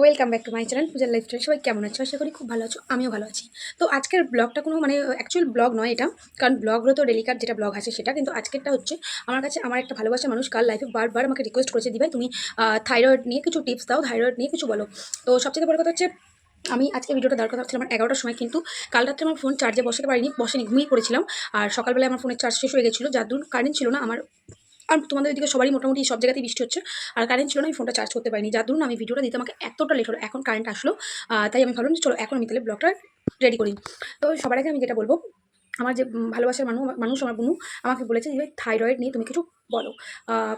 Welcome back to my channel পূজার lifestyle সবাই কেমন আছো? আশা করি খুব ভালো আছো, আমিও ভালো আছি। তো আজকের ব্লগটা কোনো মানে অ্যাকচুয়াল ব্লগ নয় এটা, কারণ ব্লগগুলো তো ডেলিকার যেটা ব্লগ আছে সেটা। কিন্তু আজকেরটা হচ্ছে, আমার কাছে আমার একটা ভালোবাসা মানুষ, কাল লাইফে বারবার আমাকে রিকোয়েস্ট করেছে, দিভাই তুমি থাইরয়েড নিয়ে কিছু টিপস দাও থাইরয়েড নিয়ে কিছু বলো। তো সবচেয়ে বড় কথা হচ্ছে, আমি আজকে ভিডিওটা দরকার হচ্ছিল আমার এগারোটার সময় কিন্তু কাল রাত্রে আমার ফোন চার্জে বসাতে পারিনি, বসেনি, ঘুমিয়ে পড়েছিলাম। আর সকালবেলায় আমার ফোনের চার্জ শেষ হয়ে গেছিল, যার দূর কারেন্ট ছিল না, আমার আর তোমাদের ওইদিকে সবারই মোটামুটি সব জায়গাতেই বৃষ্টি হচ্ছে। আর কারেন্ট ছিল না, আমি ফোনটা চার্জ করতে পারিনি। যার দরুন আমি ভিডিওটা দিতে আমাকে এতটা লেট হলো, এখন কারেন্ট আসলো তাই আমি ভাবলাম চলো এখন আমি তাহলে ব্লগটা রেডি করি। তো সবার আগে আমি যেটা বলব, আমার যে ভালোবাসার মানুষ মানুষ আমার বোনু, আমাকে বলেছে যে থাইরয়েড নিয়ে তুমি কিছু বলো।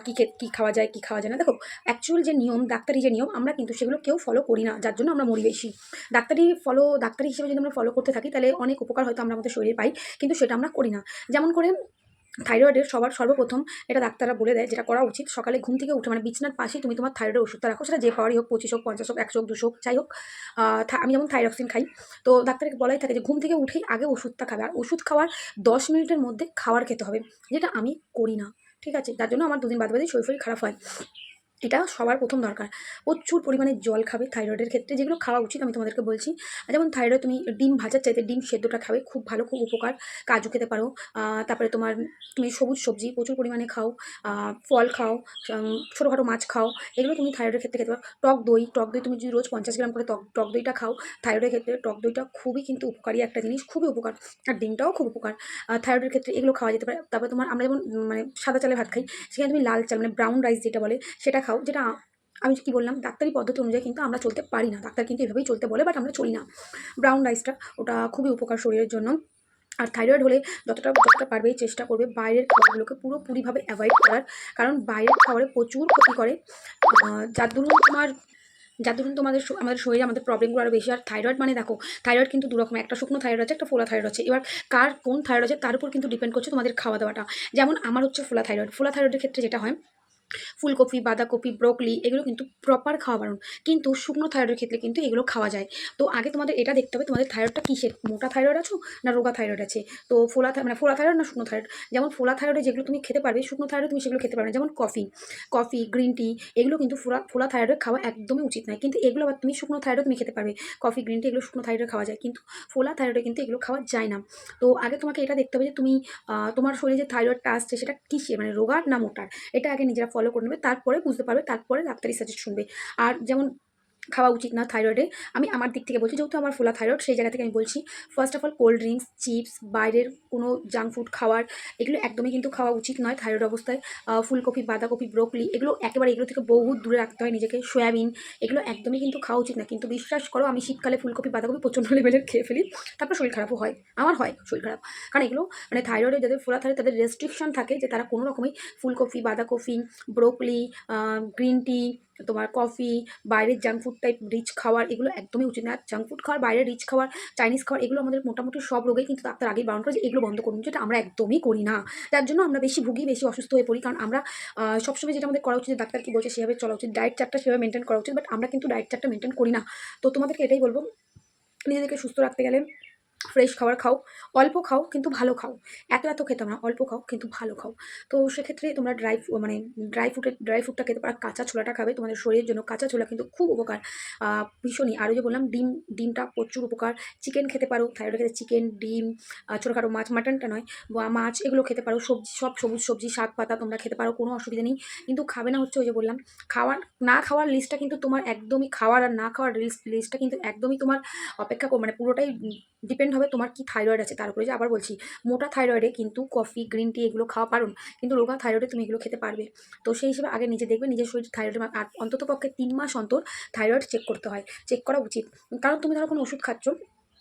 কী কী খাওয়া যায়, কী খাওয়া যায় না? দেখো অ্যাকচুয়াল যে নিয়ম, ডাক্তারি যে নিয়ম, আমরা কিন্তু সেগুলো কেউ ফলো করি না। যার জন্য আমরা মরি বেশি। ডাক্তারি ফলো ডাক্তারি হিসেবে যদি আমরা ফলো করতে থাকি, তাহলে অনেক উপকার হয়তো আমরা আমাদের শরীরে পাই, কিন্তু সেটা আমরা করি না। যেমন করে থাইরয়েডের সবার সর্বপ্রথম এটা ডাক্তাররা বলে দেয় যেটা করা উচিত, সকালে ঘুম থেকে উঠে মানে বিছনার পাশেই তুমি তোমার থাইরয়েডের ওষুধটা রাখো, সেটা যে পাওয়ারই হোক, পঁচিশ হোক, পঞ্চাশ হোক, একশো হোক, দুশো হোক, যাই হোক আমি যেমন থাইরক্সিন খাই, তো ডাক্তারকে বলাই থাকে যে ঘুম থেকে উঠেই আগে ওষুধটা খাবে, আর ওষুধ খাওয়ার দশ মিনিটের মধ্যে খাবার খেতে হবে, যেটা আমি করি না, ঠিক আছে? তার জন্য আমার দুদিন বাদ বাদে শরীর খারাপ হয়। এটা সবার প্রথম দরকার। প্রচুর পরিমাণে জল খাবে থাইরয়েডের ক্ষেত্রে, যেগুলো খাওয়া উচিত আমি তোমাদেরকে বলছি। যেমন থাইরয়েড তুমি ডিম ভাজার চাইতে ডিম সেদ্ধটা খাবে, খুব ভালো, খুব উপকার। কাজু খেতে পারো। তারপরে তোমার তুমি সবুজ সবজি প্রচুর পরিমাণে খাও। ফল খাও ছোটোখাটো মাছ খাও, এগুলো তুমি থাইরয়েডের ক্ষেত্রে খেতে পারো। টক দই টক দই তুমি যদি রোজ পঞ্চাশ গ্রাম করে টক টক দইটা খাও থাইরয়েডের ক্ষেত্রে টক দইটা খুবই কিন্তু উপকারী একটা জিনিস, খুবই উপকার। আর ডিমটাও খুব উপকার। থাইরয়েডের ক্ষেত্রে এগুলো খাওয়া যেতে পারে। তারপরে তোমার আমরা যেমন মানে সাদা চালে ভাত খাই, সেখানে তুমি লাল চাল মানে ব্রাউন রাইস যেটা বলে, সেটা খাও যেটা আমি কি বললাম, ডাক্তারি পদ্ধতি অনুযায়ী কিন্তু আমরা চলতে পারি না। ডাক্তার কিন্তু এভাবেই চলতে বলে বাট আমরা চলি না। ব্রাউন রাইসটা ওটা খুবই উপকার শরীরের জন্য। আর থাইরয়েড হলে যতটা যতটা পারবেই চেষ্টা করবে বাইরের খাবারগুলোকে পুরোপুরিভাবে অ্যাভয়েড করার। কারণ বাইরের খাবারে প্রচুর ক্ষতি করে। যার দরুন তোমার, যার দরুন তোমাদের আমাদের শরীরে আমাদের প্রবলেমগুলো আরও বেশি। আর থাইরয়েড মানে দেখো থাইরয়েড কিন্তু দু রকম একটা শুকনো থাইরয়েড আছে, একটা ফোলা থাইরয়েড আছে। এবার কার কোন থাইরয়েড আছে তার উপর কিন্তু ডিপেন্ড করছে তোমাদের খাওয়া দাওয়াটা। যেমন আমার হচ্ছে ফোলা থাইরয়েড ফোলা থাইরয়েডের ক্ষেত্রে যেটা হয় ফুলকপি, বাঁধাকপি ব্রোকলি এগুলো কিন্তু প্রপার খাওয়া বারণ। কিন্তু শুকনো থাইরয়েডের ক্ষেত্রে কিন্তু এগুলো খাওয়া যায়। তো আগে তোমাদের এটা দেখতে হবে, তোমাদের থাইরয়েডটা কিসের? মোটা থাইরয়েড আছো না রোগা থাইরয়েড আছে? তো ফোলা মানে ফোলা থাইরয়েড না শুকনো থাইরয়েড যেমন ফোলা থাইরয়েডে যেগুলো তুমি খেতে পারবে, শুকনো থাইরয়েড তুমি সেগুলো খেতে পারবে না। যেমন কফি কফি গ্রিন টি এগুলো কিন্তু ফোলা ফোলা থাইরয়েড খাওয়া একদমই উচিত নয়। কিন্তু এগুলো আবার তুমি শুকনো থাইরয়েড তুমি খেতে পারবে। কফি গ্রিন টি এগুলো শুকনো থাইরয়েড খাওয়া যায়। কিন্তু ফোলা থাইরয়েডে কিন্তু এগুলো খাওয়া যায় না। তো আগে তোমাকে এটা দেখতে হবে যে তুমি তোমার শরীরে যে থাইরয়েডটা আসছে সেটা কিসে মানে রোগার না মোটার? এটা আগে নিজেরা ফলো করে নেবে তারপরে বুঝতে পারবে তারপরে ডাক্তারি সাজেস্ট শুনবে। আর যেমন খাওয়া উচিত না থাইরয়েডে আমি আমার দিক থেকে বলছি, যেহেতু আমার ফোলা থাইরয়েড সেই জায়গা থেকে আমি বলছি first of all cold drinks chips বাইরের কোনো জাঙ্ক ফুড খাওয়ার, এগুলো একদমই কিন্তু খাওয়া উচিত নয় থাইরয়েড অবস্থায়। ফুলকপি, বাঁধাকপি ব্রোকলি এগুলো একেবারে এগুলো থেকে বহুত দূরে রাখতে হয় নিজেকে সয়াবিন এগুলো একদমই কিন্তু খাওয়া উচিত না। কিন্তু বিশ্বাস করো, আমি শীতকালে ফুলকপি, বাঁধাকপি প্রচণ্ড লেভেলের খেয়ে ফেলি, তারপর শরীর খারাপও হয়, আমার হয় শরীর খারাপ। কারণ এগুলো মানে থাইরয়েডে যাদের ফোলা থাইরয়েড তাদের রেস্ট্রিকশন থাকে যে তারা কোনো রকমই ফুলকপি, বাঁধাকপি ব্রোকলি গ্রিন টি তোমার কফি বাইরের জাঙ্ক ফুড টাইপ রিচ খাওয়ার এগুলো একদমই উচিত না জাঙ্ক ফুড খাওয়ার, বাইরের রিচ খাওয়ার চাইনিজ খাওয়ার, এগুলো আমাদের মোটামুটি সব রোগেই কিন্তু ডাক্তার আগেই বারণ করে যে এগুলো বন্ধ করুন, যেটা আমরা একদমই করি না। তার জন্য আমরা বেশি ভুগি, বেশি অসুস্থ হয়ে পড়ি। কারণ আমরা সবসময় যেটা আমাদের করা উচিত ডাক্তার কি বলছে সেভাবে চলা উচিত। ডায়েট চার্টটা সেভাবে মেনটেন করা উচিত বাট আমরা কিন্তু ডায়েট চার্টটা মেনটেন করি না। তো তোমাদেরকে এটাই বলব, নিজেদেরকে সুস্থ রাখতে গেলে ফ্রেশ খাবার খাও, অল্প খাও কিন্তু ভালো খাও। এত এত খেতে না, অল্প খাও কিন্তু ভালো খাও। তো সেক্ষেত্রে তোমরা ড্রাই মানে ড্রাই ফ্রুটের ড্রাই ফ্রুটটা খেতে পারো। কাঁচা ছোলাটা খাবে, তোমাদের শরীরের জন্য কাঁচা ছোলা কিন্তু খুব উপকার। ভীষণই। আরও যে বললাম, ডিম, ডিমটা প্রচুর উপকার। চিকেন খেতে পারো থাইরয়েডের ক্ষেত্রে চিকেন ডিম ছোটোখাটো মাছ মাটনটা নয়, বা মাছ, এগুলো খেতে পারো। সবজি, সব সবুজ সবজি, শাক পাতা তোমরা খেতে পারো, কোনো অসুবিধা নেই। কিন্তু খাবে না হচ্ছে ওই যে বললাম, খাওয়ার, না খাওয়ার লিস্টটা কিন্তু তোমার একদমই, খাওয়ার আর না খাওয়ার লিস্ট লিস্টটা কিন্তু একদমই তোমার অপেক্ষা মানে পুরোটাই ডিপেন্ড হবে তোমার কি থাইরয়েড আছে। তার উপরে যে আবার বলছি, মোটা থাইরয়েডে কিন্তু কফি গ্রিন টি এগুলো খাওয়া পারুন, কিন্তু রোগা থাইরয়েডে তুমি এগুলো খেতে পারবে। তো সেই হিসেবে আগে নিজে দেখবে, নিজের শরীর থাইরয়েড অন্তত পক্ষে তিন মাস অন্তর থাইরয়েড চেক করতে হয় চেক করা উচিত। কারণ তুমি ধরো কোনো ওষুধ খাচ্ছ,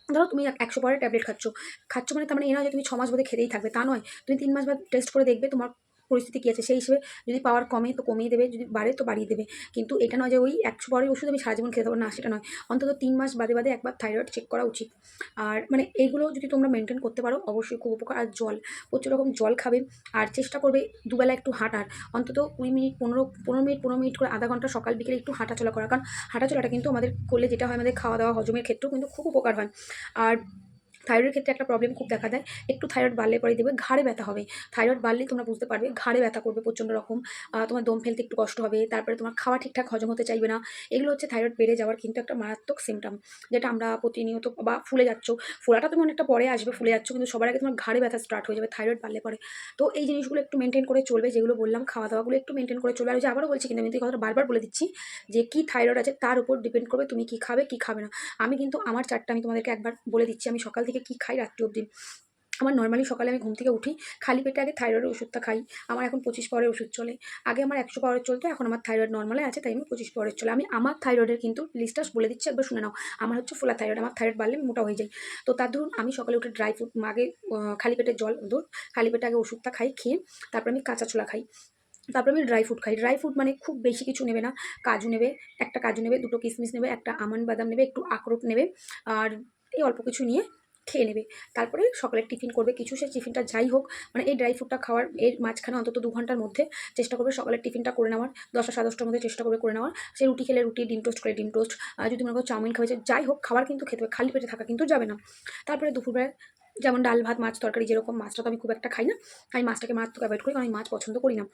ধরো তুমি একশো পরের ট্যাবলেট খাচ্ছ। খাচ্ছ মানে তার মানে এ নয় যে তুমি ছ মাস বাদে খেতেই থাকবে, তা নয়। তুমি তিন মাস বাদ টেস্ট করে দেখবে তোমার পরিস্থিতি কী আছে? সেই হিসেবে যদি পাওয়ার কমে তো কমিয়ে দেবে, যদি বাড়ে তো বাড়িয়ে দেবে। কিন্তু এটা নয় যে ওই একশো পরের ওষুধ আমি সারা জীবন খেতে পারব না, সেটা নয়। অন্তত তিন মাস বাদে বাদে একবার থাইরয়েড চেক করা উচিত। আর মানে এইগুলো যদি তোমরা মেনটেন করতে পারো, অবশ্যই খুব উপকার। আর জল, প্রচুর রকম জল খাবে। আর চেষ্টা করবে দুবেলা একটু হাঁটার। অন্তত কুড়ি মিনিট, পনেরো পনেরো মিনিট পনেরো মিনিট করে আধা ঘণ্টা সকাল বিকেলে একটু হাঁটাচলা করা। কারণ হাঁটাচলাটা কিন্তু আমাদের করলে যেটা হয় আমাদের খাওয়া দাওয়া, হজমের ক্ষেত্রেও কিন্তু খুব উপকার হয়। আর থাইরয়েডের ক্ষেত্রে একটা প্রবলেম খুব দেখা দেয়। একটু থাইরয়েড বাড়লে পরে দেবে ঘাড়ে ব্যথা হবে। থাইরয়েড বাড়লেই তোমরা বুঝতে পারবে, ঘাড়ে ব্যথা করবে প্রচণ্ড রকম। তোমার দম ফেলতে একটু কষ্ট হবে, তারপরে তোমার খাওয়া ঠিকঠাক হজম হতে চাইবে না। এগুলো হচ্ছে থাইরয়েড বেড়ে যাওয়ার কিন্তু একটা মারাত্মক সিমটম যেটা আমরা প্রতিনিয়ত বা ফুলে যাচ্ছ। ফোলাটা তুমি অনেকটা পরে আসবে, ফুলে যাচ্ছ, কিন্তু সবার আগে তোমার ঘাড়ে ব্যথা স্টার্ট হয়ে যাবে থাইরয়েড বাড়লে পরে। তো এই জিনিসগুলো একটু মেনটেন করে চলবে, যেগুলো বললাম খাওয়া দাওয়াগুলো একটু মেনটেন করে চলবে। আর যে আবারও বলছি কিন্তু, আমি কথাটা বারবার বলে দিচ্ছি যে কী থাইরয়েড আছে, তার উপর ডিপেন্ড করবে তুমি কী খাবে কী খাবে না। আমি কিন্তু আমার চারটা আমি তোমাদেরকে একবার বলে দিচ্ছি, আমি সকাল থেকে কী খাই রাত্রি অবধি? আমার নর্মালি সকালে আমি ঘুম থেকে উঠি, খালি পেটে আগে থাইরয়েডের ওষুধটা খাই। আমার এখন পঁচিশ পাওয়ারের ওষুধ চলে। আগে আমার একশো পাওয়ারের চলতো, এখন আমার থাইরয়েড নর্মালে আছে, তাই আমি পঁচিশ পাওয়ারের চলে। আমি আমার থাইরয়েডের কিন্তু লিস্টটা বলে দিচ্ছি, একবার শুনে নাও। আমার হচ্ছে ফোলা থাইরয়েড আমার থাইরয়েড বাড়লে মোটা হয়ে যায় তো তার ধরুন, আমি সকালে উঠে ড্রাই ফ্রুট আগে খালি পেটে জল ধর খালি পেটে আগে ওষুধটা খাই, খেয়ে তারপর আমি কাঁচা ছোলা খাই। তারপর আমি ড্রাই ফ্রুট খাই। ড্রাই ফ্রুট মানে খুব বেশি কিছু নেবে না। কাজু নেবে, একটা কাজু নেবে, দুটো কিশমিশ নেবে, একটা আমন্ড বাদাম নেবে, একটু আখরোট নেবে, আর এই অল্প কিছু নিয়ে খেয়ে নেবে। তারপরে সকালে টিফিন করবে কিছু, সে টিফিনটা যাই হোক মানে এই ড্রাই ফ্রুটটা খাওয়ার এর মাঝখানে অন্তত দু ঘণ্টার মধ্যে চেষ্টা করবে সকালের টিফিনটা করে নেওয়ার, দশটা সাড়ে দশটার মধ্যে চেষ্টা করবে করে নেওয়ার। সে রুটি খেলে রুটি, ডিম টোস্ট করে ডিম টোস্ট যদি মনে করো চাউমিন খাওয়া যায় যাই হোক, খাবার কিন্তু খেতে হবে খালি পেটে থাকা কিন্তু যাবে না। তারপরে দুপুরবেলা যেমন ডাল, ভাত, মাছ, তরকারি, যেরকম মাছটা তো আমি খুব একটা খাই না, আমি মাছটাকে মারাত্মক অ্যাভয়েড করি, কারণ আমি মাছ পছন্দ করি না।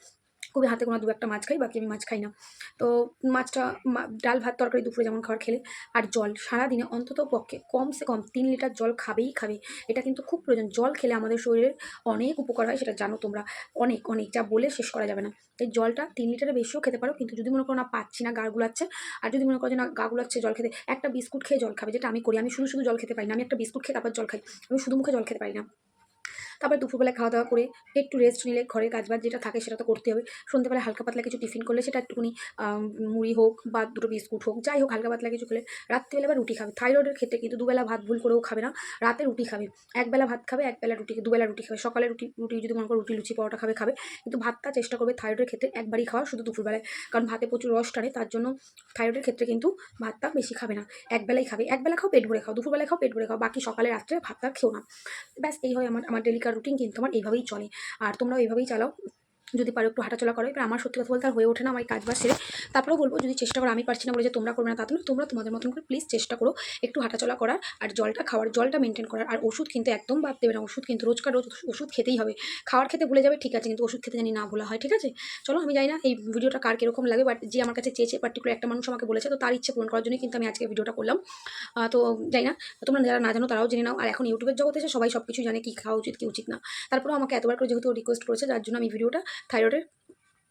খুবই হাতে কোনো দু একটা মাছ খাই, বাকি আমি মাছ খাই না। তো মাছটা ডাল, ভাত, তরকারি দুপুরে যেমন খাবার খেলে, আর জল সারাদিনে অন্তত পক্ষে কমসে কম তিন লিটার জল খাবেই খাবে। এটা কিন্তু খুব প্রয়োজন। জল খেলে আমাদের শরীরের অনেক উপকার হয়, সেটা জানো তোমরা। অনেক অনেক, যা বলে শেষ করা যাবে না। তাই জলটা তিন লিটারের বেশিও খেতে পারো, কিন্তু যদি মনে করো না পাচ্ছি না, গা গুলাচ্ছে, আর যদি মনে করো যে না গা গুলাচ্ছে জল খেতে, একটা বিস্কুট খেয়ে জল খাবে, যেটা আমি করি, আমি শুধু শুধু জল খেতে পারি না, আমি একটা বিস্কুট খেয়ে তারপর জল খাই, আমি শুধু মুখে জল খেতে পারি না। তারপরে দুপুরবেলা খাওয়া দাওয়া করে একটু রেস্ট নিলে ঘরের কাজবাজ যেটা থাকে সেটা তো করতে হবে। সন্ধ্যেবেলা হালকা পাতলা কিছু টিফিন করলে সেটা একটুখানি মুড়ি হোক বা দুটো বিস্কুট হোক, যাই হোক হালকা পাতলা কিছু খেলে রাত্রিবেলা বা রুটি খাবে। থাইরয়েডের ক্ষেত্রে কিন্তু দুবেলা ভাত ভুল করেও খাবে না, রাতে রুটি খাবে। একবেলা ভাত খাবে, একবেলা রুটি দুবেলা রুটি খাবে। সকালে রুটি রুটি যদি মনে করো রুটি, লুচি, পরোটা খাবে খাবে। কিন্তু ভাতটা চেষ্টা করবে থাইরয়েডের ক্ষেত্রে একবারই খাওয়া শুধু দুপুরবেলায়। কারণ ভাতে প্রচুর রস টানে, তার জন্য থাইরয়েডের ক্ষেত্রে কিন্তু ভাতটা বেশি খাবে না। একবেলাই খাবে। একবেলা খাও, পেট ভরে খাও। দুপুরবেলায় খাও, পেট ভরে খাও। বাকি সকালে রাত্রে ভাতটা খেও না। ব্যাস, এই হয় আমার আমার ডেলিকার রুটিন কিন্তু আমার এইভাবেই চলে। আর তোমরাও এইভাবেই চালাও। যদি পারো একটু হাঁটাচলা করো। এবার আমার সত্যি কথা বলতে আর হয়ে ওঠে না, আমার কাজ বাজ সেরে। তারপরেও বলব, যদি চেষ্টা করো, আমি পারছি না বলে যে তোমরা করবে না, তা তোমরা তোমাদের মতন করে প্লিজ চেষ্টা করো একটু হাঁটাচলা করার আর জলটা খাওয়ার, জলটা মেনটেন করার। আর ওষুধ কিন্তু একদম বাদ দেবে না, ওষুধ কিন্তু রোজকার রোজ ওষুধ খেতেই হবে। খাওয়ার খেতে ভুলে যাবে, ঠিক আছে, কিন্তু ওষুধ খেতে জানি না ভোলা হয়, ঠিক আছে? চলো, আমি জানি না এই ভিডিওটা কার কীরকম লাগে বাট যে আমার কাছে চেয়েছে পার্টিকুলার একটা মানুষ আমাকে বলেছে, তো তার ইচ্ছে পূরণ করার জন্য কিন্তু আমি আজকে ভিডিওটা করলাম। তো জানি না, তোমরা যারা না জানো তারাও জেনে নাও। আর এখন ইউটিউবের জগতে সবাই সব কিছু জানে কি খাওয়া উচিত, কি উচিত না। তারপরেও আমাকে এতবার করে যেহেতু রিকোয়েস্ট করেছে, যার জন্য আমি ভিডিওটা থাইরয়েডের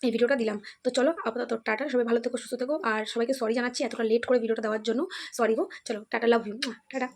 এই ভিডিওটা দিলাম। তো চলো আপাতত টাটা, সবাই ভালো থেকো, সুস্থ থেকো। আর সবাইকে সরি জানাচ্ছি এতটা লেট করে ভিডিওটা দেওয়ার জন্য। সরি গো, চলো, টাটা লাভ ইউ টাটা।